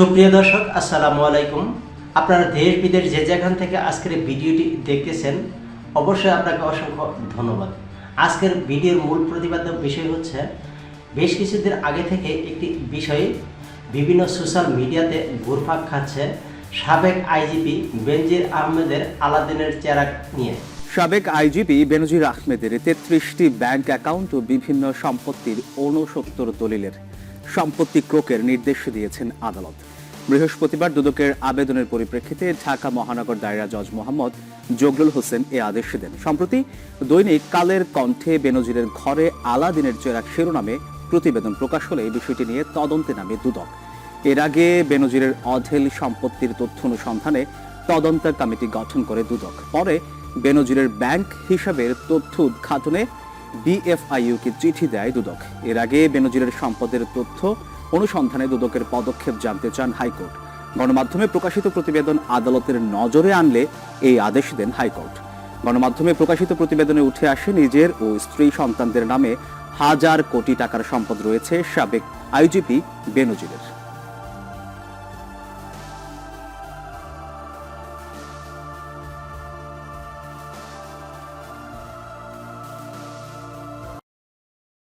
সুপ্রিয় দর্শক, আসসালামু আলাইকুম। আপনারা দেশ বিদেশ যে যেখান থেকে আজকের ভিডিওটি দেখতেছেন, অবশ্যই আপনাকে অসংখ্য ধন্যবাদ। আজকের ভিডিওর মূল প্রতিপাদ্য বিষয় হচ্ছে, বেশ কিছুদিন আগে থেকে একটি বিষয় বিভিন্ন সোশ্যাল মিডিয়াতে ঘুরপাক খাচ্ছে সাবেক আইজিপি বেনজির আহমেদের আলাদিনের চেরাক নিয়ে। সাবেক আইজিপি বেনজির আহমেদের তেত্রিশটি ব্যাংক অ্যাকাউন্ট ও বিভিন্ন সম্পত্তির ঊনসত্তর দলিলের। সম্পত্তি ক্রোকের নির্দেশ দিয়েছেন আদালত। বৃহস্পতিবার দুদকের আবেদনের পরিপ্রেক্ষিতে ঢাকা মহানগর দায়রা জজ মোহাম্মদ জগলুল হোসেন এ আদেশ দেন। সম্প্রতি দৈনিক কালের কণ্ঠে বেনজিরের ঘরে আলাদিনের চেরাক শিরোনামে প্রতিবেদন প্রকাশ হলে এই বিষয়টি নিয়ে তদন্তে নামে দুদক। এর আগে বেনজিরের অঢেল সম্পত্তির তথ্য অনুসন্ধানে তদন্তের কমিটি গঠন করে দুদক। পরে বেনজিরের ব্যাংক হিসাবের তথ্য উদ্ঘাটনে বিএফআইইউকে চিঠি দেয় দুদক। এর আগে বেনজিরের সম্পদের তথ্য অনুসন্ধানে দুদকের পদক্ষেপ জানতে চান হাইকোর্ট। গণমাধ্যমে প্রকাশিত প্রতিবেদন আদালতের নজরে আনলে এই আদেশ দেন হাইকোর্ট। গণমাধ্যমে প্রকাশিত প্রতিবেদনে উঠে আসে নিজের ও স্ত্রী সন্তানদের নামে হাজার কোটি টাকার সম্পদ রয়েছে সাবেক আইজিপি বেনজিরের।